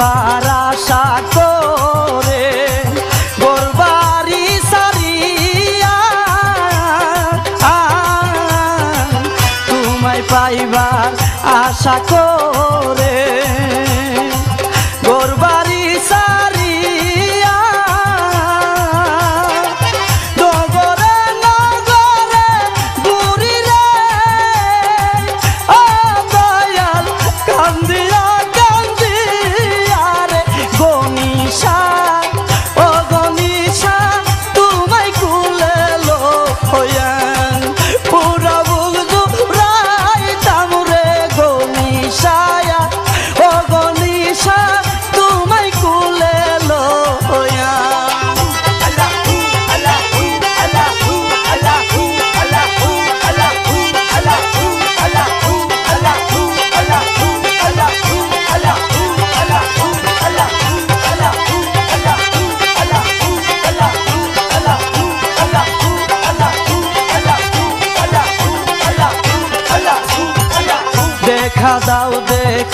পাইবার আশা করে গোরবারি সারিয়া তোমায় পাইবার আশা করে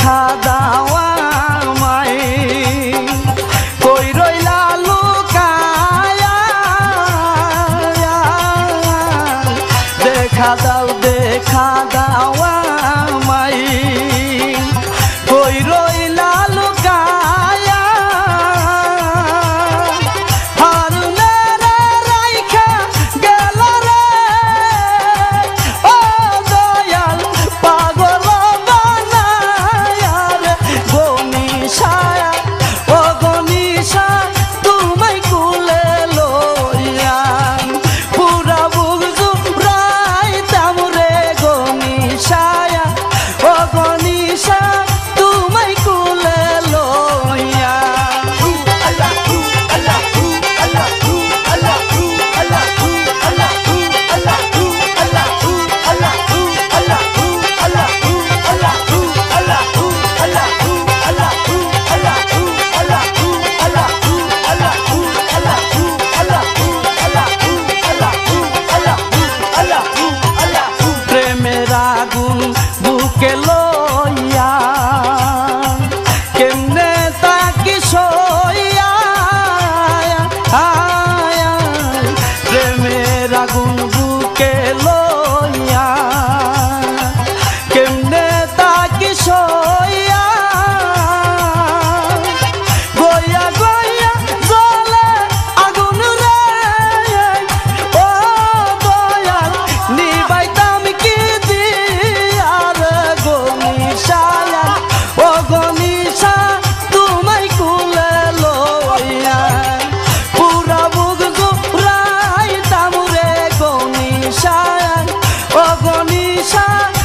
সাদা সব